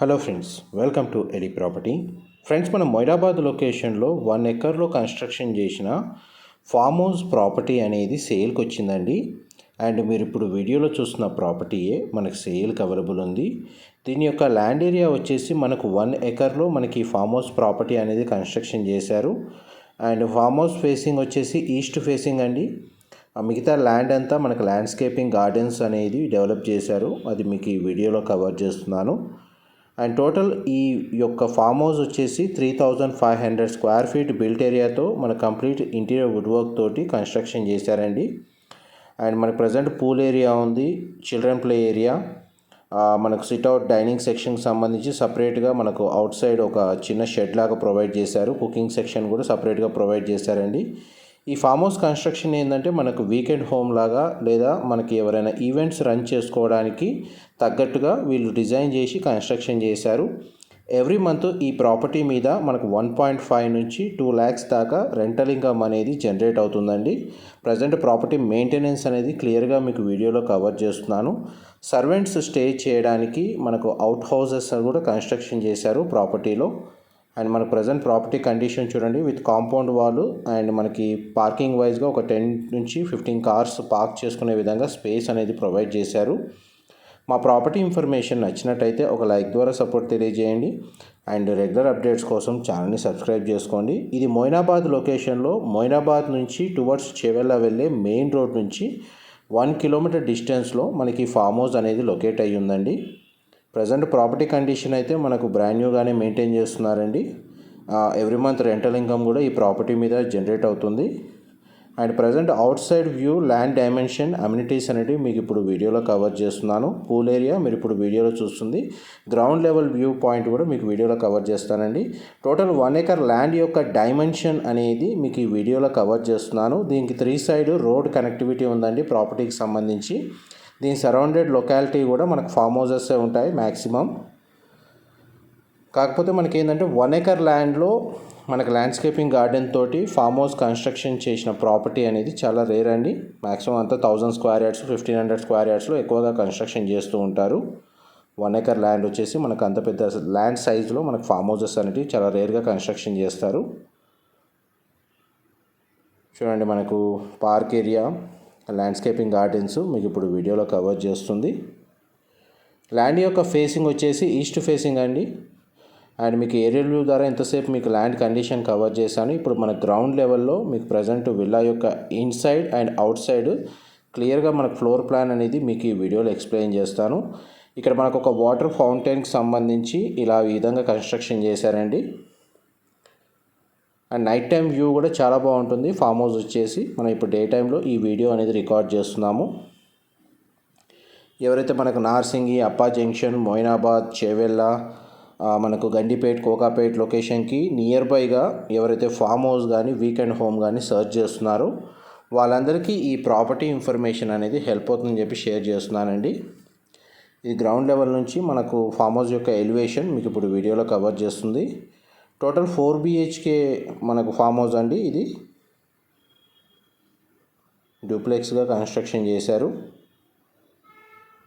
Hello friends welcome to Eli property friends మనం మొయిరాబాద్ లొకేషన్లో one ఎకర్లో కన్స్ట్రక్షన్ చేసిన ఫామ్ హౌస్ ప్రాపర్టీ అనేది సేల్కి వచ్చిందండి. అండ్ మీరు ఇప్పుడు వీడియోలో చూస్తున్న ప్రాపర్టీయే మనకు సేల్కి అవైలబుల్ ఉంది. దీని యొక్క ల్యాండ్ ఏరియా వచ్చేసి మనకు వన్ ఎకర్లో మనకి ఫామ్ హౌస్ ప్రాపర్టీ అనేది కన్స్ట్రక్షన్ చేశారు. అండ్ ఫామ్ హౌస్ ఫేసింగ్ వచ్చేసి ఈస్ట్ ఫేసింగ్ అండి. ఆ మిగతా ల్యాండ్ అంతా మనకు ల్యాండ్స్కేపింగ్ గార్డెన్స్ అనేది డెవలప్ చేశారు. అది మీకు ఈ వీడియోలో కవర్ చేస్తున్నాను. అండ్ టోటల్ ఈ యొక్క ఫామ్ హౌస్ వచ్చేసి three thousand five hundred square feet built ఏరియాతో మన కంప్లీట్ ఇంటీరియర్ వుడ్ వర్క్ తోటి కన్స్ట్రక్షన్ చేశారండి. అండ్ మనకు ప్రజెంట్ పూల్ ఏరియా ఉంది చిల్డ్రన్ ప్లే ఏరియా మనకు సిట్అవుట్ డైనింగ్ సెక్షన్కి సంబంధించి సపరేట్గా మనకు అవుట్ సైడ్ ఒక చిన్న షెడ్ లాగా ప్రొవైడ్ చేశారు. కుకింగ్ సెక్షన్ కూడా సపరేట్గా ప్రొవైడ్ చేశారండి. ఈ ఫామ్ హౌస్ కన్స్ట్రక్షన్ ఏంటంటే మనకు వీకెండ్ హోమ్ లాగా లేదా మనకి ఎవరైనా ఈవెంట్స్ రన్ చేసుకోవడానికి తగ్గట్టుగా వీళ్ళు డిజైన్ చేసి కన్స్ట్రక్షన్ చేశారు. ఎవ్రీ మంత్ ఈ ప్రాపర్టీ మీద మనకు వన్ పాయింట్ ఫైవ్ నుంచి టూ ల్యాక్స్ దాకా రెంటల్ ఇన్కమ్ అనేది జనరేట్ అవుతుందండి. ప్రజెంట్ ప్రాపర్టీ మెయింటెనెన్స్ అనేది క్లియర్గా మీకు వీడియోలో కవర్ చేస్తున్నాను. సర్వెంట్స్ స్టే చేయడానికి మనకు అవుట్ హౌసెస్ కూడా కన్స్ట్రక్షన్ చేశారు ప్రాపర్టీలో అండ్ మన ప్రజెంట్ ప్రాపర్టీ కండిషన్ చూడండి విత్ కాంపౌండ్ వాల్ అండ్ మనకి పార్కింగ్ వైజ్గా ఒక టెన్ నుంచి ఫిఫ్టీన్ కార్స్ పార్క్ చేసుకునే విధంగా స్పేస్ అనేది ప్రొవైడ్ చేశారు. మా ప్రాపర్టీ ఇన్ఫర్మేషన్ నచ్చినట్టయితే ఒక లైక్ ద్వారా సపోర్ట్ తెలియజేయండి. అండ్ రెగ్యులర్ అప్డేట్స్ కోసం ఛానల్ని సబ్స్క్రైబ్ చేసుకోండి. ఇది మొయినాబాద్ లొకేషన్లో మొయినాబాద్ నుంచి టువర్డ్స్ చెవెల్లా వెళ్ళే మెయిన్ రోడ్ నుంచి వన్ కిలోమీటర్ డిస్టెన్స్లో మనకి ఫామ్ హౌస్ అనేది లొకేట్ అయ్యి ఉందండి. ప్రజెంట్ ప్రాపర్టీ కండిషన్ అయితే మనకు బ్రాండ్ న్యూగానే మెయింటైన్ చేస్తున్నారండి. ఎవ్రీ మంత్ రెంటల్ ఇన్కమ్ కూడా ఈ ప్రాపర్టీ మీద జనరేట్ అవుతుంది. And present outside view land dimension amenities అనేవి మీకు ఇప్పుడు వీడియోలో కవర్ చేస్తున్నాను. పూల్ ఏరియా మీరు ఇప్పుడు వీడియోలో చూస్తుంది. గ్రౌండ్ లెవెల్ వ్యూ పాయింట్ కూడా మీకు వీడియోలో కవర్ చేస్తానండి. టోటల్ వన్ ఏకర్ ల్యాండ్ యొక్క డైమెన్షన్ అనేది మీకు ఈ వీడియోలో కవర్ చేస్తున్నాను. దీనికి త్రీ సైడ్ రోడ్ కనెక్టివిటీ ఉందండి ప్రాపర్టీకి సంబంధించి. దీని సరౌండెడ్ లొకాలిటీ కూడా మనకు ఫామ్ హౌసెస్ ఉంటాయి మ్యాక్సిమం కాకపోతే మనకి ఏంటంటే వన్ ఎకర్ ల్యాండ్లో మనకు ల్యాండ్స్కేపింగ్ గార్డెన్ తోటి ఫామ్ హౌస్ కన్స్ట్రక్షన్ చేసిన ప్రాపర్టీ అనేది చాలా రేర్ అండి. మ్యాక్సిమం అంతా thousand square yards fifteen hundred square యార్డ్స్లో ఎక్కువగా కన్స్ట్రక్షన్ చేస్తూ ఉంటారు. వన్ ఎకర్ ల్యాండ్ వచ్చేసి మనకు అంత పెద్ద ల్యాండ్ సైజులో మనకు ఫామ్ హౌసెస్ అనేవి చాలా రేర్గా కన్స్ట్రక్షన్ చేస్తారు. చూడండి మనకు పార్క్ ఏరియా ల్యాండ్స్కేపింగ్ గార్డెన్స్ మీకు ఇప్పుడు వీడియోలో కవర్ చేస్తుంది. ల్యాండ్ యొక్క ఫేసింగ్ వచ్చేసి ఈస్ట్ ఫేసింగ్ అండి. అండ్ మీకు ఏరియల్ వ్యూ ద్వారా ఎంతసేపు మీకు ల్యాండ్ కండిషన్ కవర్ చేశాను. ఇప్పుడు మన గ్రౌండ్ లెవెల్లో మీకు ప్రజెంట్ విల్లా యొక్క ఇన్సైడ్ అండ్ అవుట్ సైడ్ క్లియర్గా మనకు ఫ్లోర్ ప్లాన్ అనేది మీకు ఈ వీడియోలో ఎక్స్ప్లెయిన్ చేస్తాను. ఇక్కడ మనకు ఒక వాటర్ ఫౌంటైన్కి సంబంధించి ఇలా ఈ విధంగా కన్స్ట్రక్షన్ చేశారండి. అండ్ నైట్ టైం వ్యూ కూడా చాలా బాగుంటుంది. ఫామ్ హౌస్ వచ్చేసి మనం ఇప్పుడు డే టైంలో ఈ వీడియో అనేది రికార్డ్ చేస్తున్నాము. ఎవరైతే మనకు నార్సింగి అప్పా జంక్షన్ మొయినాబాద్ చేవెళ్ళ మనకు గండిపేట్ కోకాపేట్ లొకేషన్కి నియర్ బైగా ఎవరైతే ఫామ్ హౌస్ కానీ వీకెండ్ హోమ్ కానీ సర్చ్ చేస్తున్నారో వాళ్ళందరికీ ఈ ప్రాపర్టీ ఇన్ఫర్మేషన్ అనేది హెల్ప్ అవుతుందని చెప్పి షేర్ చేస్తున్నానండి. ఈ గ్రౌండ్ లెవెల్ నుంచి మనకు ఫామ్ హౌస్ యొక్క ఎలివేషన్ మీకు ఇప్పుడు వీడియోలో కవర్ చేస్తుంది. టోటల్ ఫోర్ బిహెచ్కే మనకు ఫామ్ హౌస్ అండి ఇది. డూప్లెక్స్గా కన్స్ట్రక్షన్ చేశారు.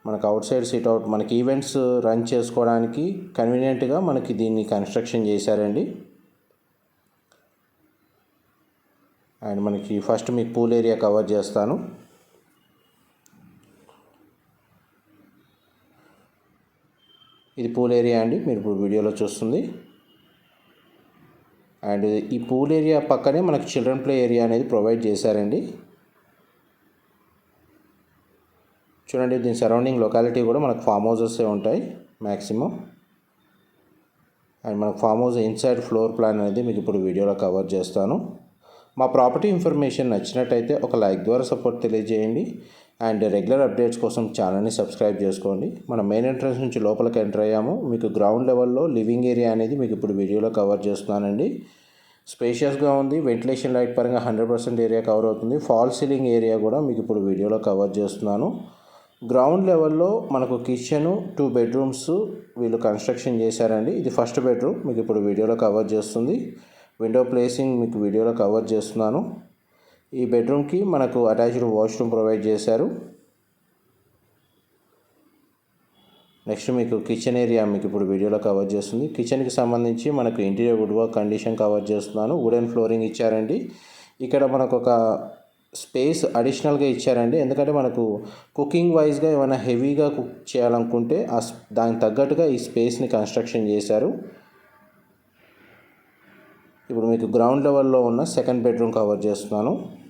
మనకు అవుట్ సైడ్ సిట్ అవుట్ మనకి ఈవెంట్స్ రన్ చేసుకోవడానికి కన్వీనియంట్గా మనకి దీన్ని కన్స్ట్రక్షన్ చేశారండి. అండ్ మనకి ఫస్ట్ మీకు పూల్ ఏరియా కవర్ చేస్తాను. ఇది పూల్ ఏరియా అండి మీరు ఇప్పుడు వీడియోలో చూస్తుంది. అండ్ ఈ పూల్ ఏరియా పక్కనే మనకు చిల్డ్రన్ ప్లే ఏరియా అనేది ప్రొవైడ్ చేశారండి. చూడండి దీని సరౌండింగ్ లొకాలిటీ కూడా మనకు ఫామ్ హౌసెస్ ఉంటాయి మ్యాక్సిమం అండ్ మనకు farm house inside floor plan అనేది మీకు ఇప్పుడు వీడియోలో కవర్ చేస్తాను. మా ప్రాపర్టీ ఇన్ఫర్మేషన్ నచ్చినట్టయితే ఒక లైక్ ద్వారా సపోర్ట్ తెలియజేయండి. అండ్ రెగ్యులర్ అప్డేట్స్ కోసం ఛానల్ని సబ్స్క్రైబ్ చేసుకోండి. మనం మెయిన్ ఎంట్రన్స్ నుంచి లోపలికి ఎంటర్ అయ్యాము. మీకు గ్రౌండ్ లెవెల్లో లివింగ్ ఏరియా అనేది మీకు ఇప్పుడు వీడియోలో కవర్ చేస్తున్నానండి. స్పేషియస్గా ఉంది. వెంటిలేషన్ లైట్ పరంగా హండ్రెడ్ పర్సెంట్ ఏరియా కవర్ అవుతుంది. ఫాల్ సీలింగ్ ఏరియా కూడా మీకు ఇప్పుడు వీడియోలో కవర్ చేస్తున్నాను. గ్రౌండ్ లెవెల్లో మనకు కిచెను టూ బెడ్రూమ్స్ వీళ్ళు కన్స్ట్రక్షన్ చేశారండి. ఇది ఫస్ట్ బెడ్రూమ్. మీకు ఇప్పుడు వీడియోలో కవర్ చేస్తుంది. విండో ప్లేసింగ్ మీకు వీడియోలో కవర్ చేస్తున్నాను. ఈ బెడ్రూమ్కి మనకు అటాచ్డ్ వాష్రూమ్ ప్రొవైడ్ చేశారు. నెక్స్ట్ మీకు కిచెన్ ఏరియా మీకు ఇప్పుడు వీడియోలో కవర్ చేస్తుంది. కిచెన్కి సంబంధించి మనకు interior wood work condition cover చేస్తున్నాను. వుడెన్ ఫ్లోరింగ్ ఇచ్చారండి. ఇక్కడ మనకు ఒక స్పేస్ అడిషనల్గా ఇచ్చారండి. ఎందుకంటే మనకు కుకింగ్ వైజ్గా ఏమైనా హెవీగా కుక్ చేయాలనుకుంటే ఆ స్- దానికి తగ్గట్టుగా ఈ స్పేస్ని కన్స్ట్రక్షన్ చేశారు. ఇప్పుడు మీకు గ్రౌండ్ లెవెల్లో ఉన్న సెకండ్ బెడ్రూమ్ కవర్ చేస్తున్నాను.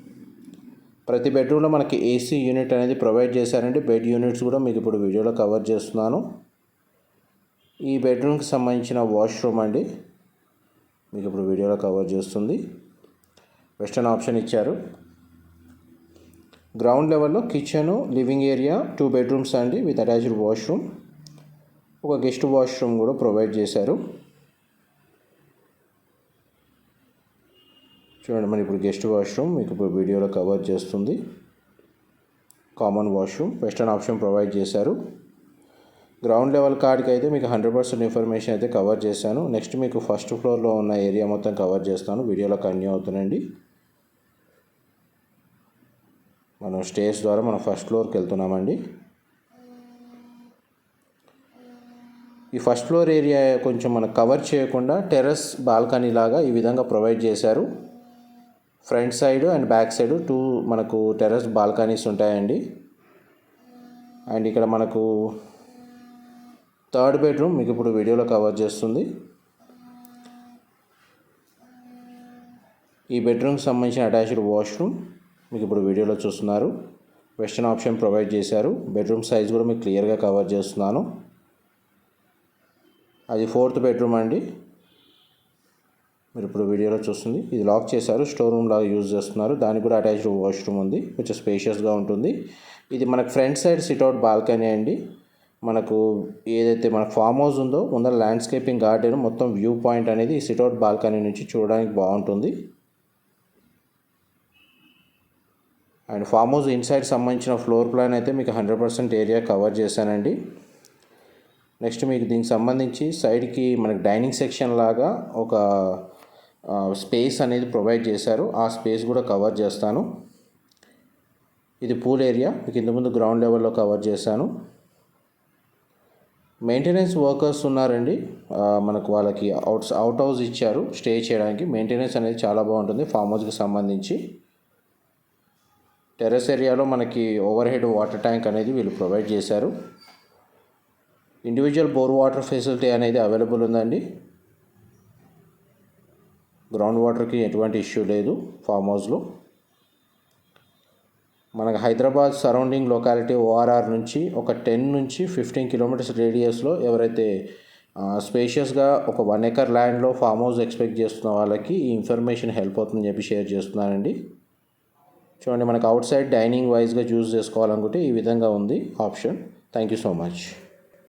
ప్రతి బెడ్రూమ్లో మనకి ఏసీ యూనిట్ అనేది ప్రొవైడ్ చేశారండి. బెడ్ యూనిట్స్ కూడా మీకు ఇప్పుడు వీడియోలో కవర్ చేస్తున్నాను. ఈ బెడ్రూమ్కి సంబంధించిన వాష్రూమ్ అండి. మీకు ఇప్పుడు వీడియోలో కవర్ చేస్తుంది. వెస్టర్న్ ఆప్షన్ ఇచ్చారు. గ్రౌండ్ లెవెల్లో kitchen living area two bedrooms అండి విత్ అటాచ్డ్ వాష్రూమ్. ఒక గెస్ట్ వాష్రూమ్ కూడా ప్రొవైడ్ చేశారు. చూడండి మరి ఇప్పుడు గెస్ట్ వాష్రూమ్ మీకు ఇప్పుడు వీడియోలో కవర్ చేస్తుంది. Common washroom western option provide చేశారు. గ్రౌండ్ లెవెల్ కార్డ్కి అయితే మీకు హండ్రెడ్ పర్సెంట్ ఇన్ఫర్మేషన్ అయితే కవర్ చేశాను. నెక్స్ట్ మీకు ఫస్ట్ ఫ్లోర్లో ఉన్న ఏరియా మొత్తం కవర్ చేస్తాను. వీడియోలో కంటిన్యూ అవుతుందండి. మనం స్టేజ్ ద్వారా మనం ఫస్ట్ ఫ్లోర్కి వెళ్తున్నామండి. ఈ ఫస్ట్ ఫ్లోర్ ఏరియా కొంచెం మనం కవర్ చేయకుండా టెర్రస్ బాల్కనీ లాగా ఈ విధంగా ప్రొవైడ్ చేశారు. Front side and back side two మనకు టెర్రస్ బాల్కనీస్ ఉంటాయండి. అండ్ ఇక్కడ మనకు థర్డ్ బెడ్రూమ్ మీకు ఇప్పుడు వీడియోలో కవర్ చేస్తుంది. ఈ బెడ్రూమ్కి సంబంధించిన అటాచ్డ్ వాష్రూమ్ మీకు ఇప్పుడు వీడియోలో చూస్తున్నారు. వెస్టర్న్ ఆప్షన్ ప్రొవైడ్ చేశారు. బెడ్రూమ్ సైజ్ కూడా మీకు క్లియర్గా కవర్ చేస్తున్నాను. అది ఫోర్త్ బెడ్రూమ్ అండి. మీరు ఇప్పుడు వీడియోలో చూస్తుంది. ఇది లాక్ చేశారు. స్టోర్ రూమ్ లాగా యూజ్ చేస్తున్నారు. దానికి కూడా అటాచ్డ్ వాష్రూమ్ ఉంది కొంచెం స్పేషియస్గా ఉంటుంది. ఇది మనకు ఫ్రంట్ సైడ్ సిట్అవుట్ బాల్కనీ అండి. మనకు ఏదైతే మన ఫామ్ హౌస్ ఉందో ముందర ల్యాండ్స్కేపింగ్ గార్డెన్ మొత్తం వ్యూ పాయింట్ అనేది సిట్అవుట్ బాల్కనీ నుంచి చూడడానికి బాగుంటుంది. అండ్ ఫామ్ హౌస్ ఇన్సైడ్ సంబంధించిన ఫ్లోర్ ప్లాన్ అయితే మీకు హండ్రెడ్ పర్సెంట్ ఏరియా కవర్ చేశానండి. నెక్స్ట్ మీకు దీనికి సంబంధించి సైడ్కి మనకి డైనింగ్ సెక్షన్ లాగా ఒక స్పేస్ అనేది ప్రొవైడ్ చేశారు. ఆ స్పేస్ కూడా కవర్ చేస్తాను. ఇది పూల్ ఏరియా. మీకు ఇంత ముందు గ్రౌండ్ లెవెల్లో కవర్ చేశాను. మెయింటెనెన్స్ వర్కర్స్ ఉన్నారండి. మనకు వాళ్ళకి అవుట్ అవుట్ హౌస్ ఇచ్చారు స్టే చేయడానికి. మెయింటెనెన్స్ అనేది చాలా బాగుంటుంది ఫామ్ హౌస్కి సంబంధించి. టెర్రస్ ఏరియాలో మనకి ఓవర్ హెడ్ వాటర్ ట్యాంక్ అనేది వీళ్ళు ప్రొవైడ్ చేశారు. ఇండివిజువల్ బోర్ వాటర్ ఫెసిలిటీ అనేది అవైలబుల్ ఉందండి. గ్రౌండ్ వాటర్కి ఎటువంటి ఇష్యూ లేదు ఫామ్ హౌస్లో. మనకు హైదరాబాద్ సరౌండింగ్ లొకాలిటీ ఓఆర్ఆర్ నుంచి ఒక టెన్ నుంచి ఫిఫ్టీన్ కిలోమీటర్స్ రేడియస్లో ఎవరైతే స్పేషియస్గా ఒక వన్ ఎకర్ ల్యాండ్లో ఫామ్ హౌస్ ఎక్స్పెక్ట్ చేస్తున్న వాళ్ళకి ఈ ఇన్ఫర్మేషన్ హెల్ప్ అవుతుందని చెప్పి షేర్ చేస్తున్నానండి. చూడండి మనకు అవుట్ సైడ్ డైనింగ్ వైజ్గా చూస్ చేసుకోవాలనుకుంటే ఈ విధంగా ఉంది option. Thank you so much.